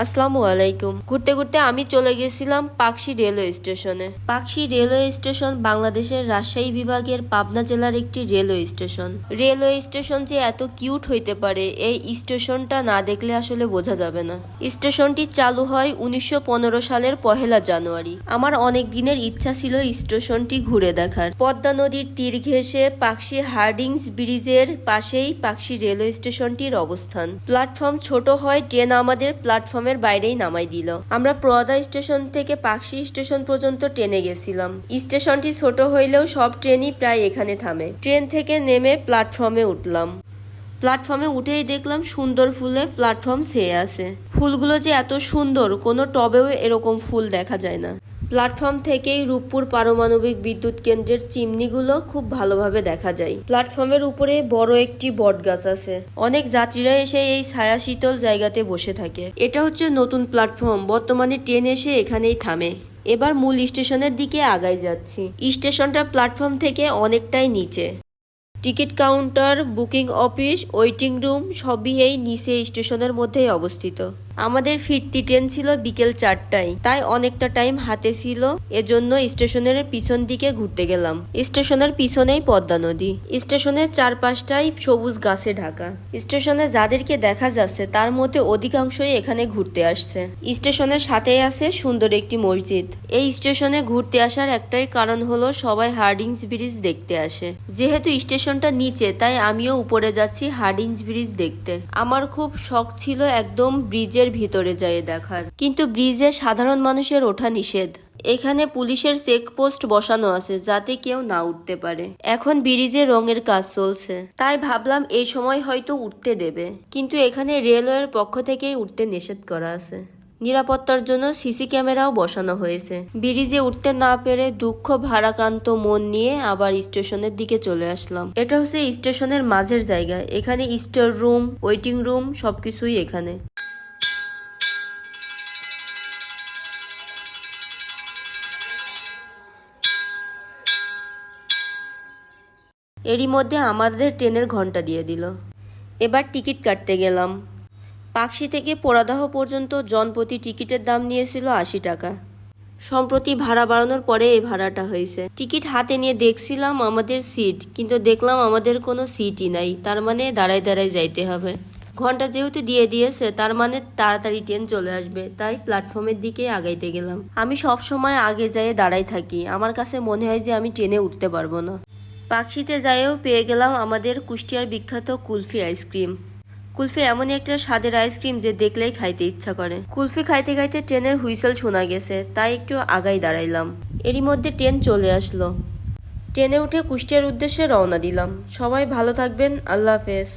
আসসালামু আলাইকুম। ঘুরতে ঘুরতে আমি চলে গেছিলাম পাকশি রেলওয়ে স্টেশনে। পাকশি রেলওয়ে স্টেশন বাংলাদেশের রাজশাহী বিভাগের পাবনা জেলার একটি রেলওয়ে স্টেশন। রেলওয়ে স্টেশন যে এত কিউট হইতে পারে, এই স্টেশনটা না দেখলে আসলে বোঝা যাবে না। স্টেশনটি চালু হয় উনিশশো পনেরো সালের পহেলা জানুয়ারি। আমার অনেক দিনের ইচ্ছা ছিল স্টেশনটি ঘুরে দেখার। পদ্মা নদীর তীর ঘেঁষে পাকশি হার্ডিংস ব্রিজের পাশেই পাকশি রেলওয়ে স্টেশনটির অবস্থান। প্ল্যাটফর্ম ছোট হয়, ট্রেন আমাদের প্ল্যাটফর্মের বাইরেই নামাই দিল। আমরা প্রদা স্টেশন থেকে পাকশি স্টেশন পর্যন্ত ট্রেনে গেছিলাম। স্টেশনটি ছোট হইলেও সব ট্রেনই প্রায় এখানে থামে। ট্রেন থেকে নেমে প্ল্যাটফর্মে উঠলাম। প্ল্যাটফর্মে উঠেই দেখলাম সুন্দর ফুলে প্ল্যাটফর্ম ছেয়ে আছে। ফুলগুলো যে এত সুন্দর, কোনো টবেও এরকম ফুল দেখা যায় না। প্ল্যাটফর্ম থেকেই রূপপুর পারমাণবিক বিদ্যুৎ কেন্দ্রের চিমনিগুলো খুব ভালোভাবে দেখা যায়। প্ল্যাটফর্মের উপরে বড় একটি বট গাছ আছে। অনেক যাত্রীরা এসে এই ছায়া শীতল জায়গাতে বসে থাকে। এটা হচ্ছে নতুন প্ল্যাটফর্ম। বর্তমানে ট্রেন এসে এখানেই থামে। এবার মূল স্টেশনের দিকে আগাই যাচ্ছি। স্টেশনটা প্ল্যাটফর্ম থেকে অনেকটাই নিচে। Ticket counter, booking office, waiting room সবই এই নিচে স্টেশনের মধ্যেই অবস্থিত। আমাদের ফিরতি ট্রেন ছিল বিকেল চারটায়। তাই অনেকটা টাইম হাতে ছিল। এজন্য স্টেশনের পিছন দিকে ঘুরতে গেলাম। স্টেশনের পিছনেই পদ্মা নদী। স্টেশনের চারপাশটাই সবুজ গাছে ঢাকা। স্টেশনে যাদেরকে দেখা যাচ্ছে, তার মধ্যে অধিকাংশই এখানে ঘুরতে আসছে। স্টেশনের সাথেই আছে সুন্দর একটি মসজিদ। এই স্টেশনে ঘুরতে আসার একটাই কারণ হলো সবাই হার্ডিংস ব্রিজ দেখতে আসে। যেহেতু স্টেশনটা নিচে, তাই আমিও উপরে যাচ্ছি হার্ডিংস ব্রিজ দেখতে। আমার খুব শখ ছিল একদম ব্রিজের ভিতরে যায় দেখার। কিন্তু ব্রিজে সাধারণ মানুষের ওঠা নিষেধ। এখানে পুলিশের চেকপোস্ট বসানো আছে যাতে কেউ না উঠতে পারে। এখন ব্রিজে রঙের কাজ চলছে। তাই ভাবলাম এই সময় হয়তো উঠতে দেবে। কিন্তু এখানে রেলওয়ের পক্ষ থেকেই উঠতে নিষেধ করা আছে। নিরাপত্তার জন্য সিসি ক্যামেরাও বসানো হয়েছে। ব্রিজে উঠতে না পেরে দুঃখ, ভারাক্রান্ত মন নিয়ে আবার স্টেশনের দিকে চলে আসলাম। এটা হচ্ছে স্টেশনের মাঝের জায়গা। এখানে স্টোর রুম, ওয়েটিং রুম, সবকিছুই এখানে। এরই মধ্যে আমাদের ট্রেনের ঘণ্টা দিয়ে দিল। এবার টিকিট কাটতে গেলাম। পাকশি থেকে পোড়াদাহ পর্যন্ত জনপ্রতি টিকিটের দাম নিয়েছিল আশি টাকা। সম্প্রতি ভাড়া বাড়ানোর পরে এই ভাড়াটা হয়েছে। টিকিট হাতে নিয়ে দেখছিলাম আমাদের সিট, কিন্তু দেখলাম আমাদের কোনো সিটই নাই। তার মানে দাঁড়ায় দাঁড়ায় যাইতে হবে। ঘণ্টা যেহেতু দিয়ে দিয়েছে, তার মানে তাড়াতাড়ি ট্রেন চলে আসবে। তাই প্ল্যাটফর্মের দিকে আগাইতে গেলাম। আমি সব সময় আগে যেয়ে দাঁড়াই থাকি। আমার কাছে মনে হয় যে আমি ট্রেনে উঠতে পারব না। পাকশিতে যাইও, পেয়ে গেলাম আমাদের কুষ্টিয়ার বিখ্যাত কুলফি আইসক্রিম। কুলফি এমন একটা স্বাদের আইসক্রিম যে দেখলেই খাইতে ইচ্ছা করে। কুলফি খাইতে খাইতে ট্রেনের হুইসেল শোনা গেছে, তাই একটু আগাই দাঁড়াইলাম। এরই মধ্যে ট্রেন চলে আসলো। ট্রেনে উঠে কুষ্টিয়ার উদ্দেশ্যে রওনা দিলাম। সবাই ভালো থাকবেন, আল্লাহ হাফেজ।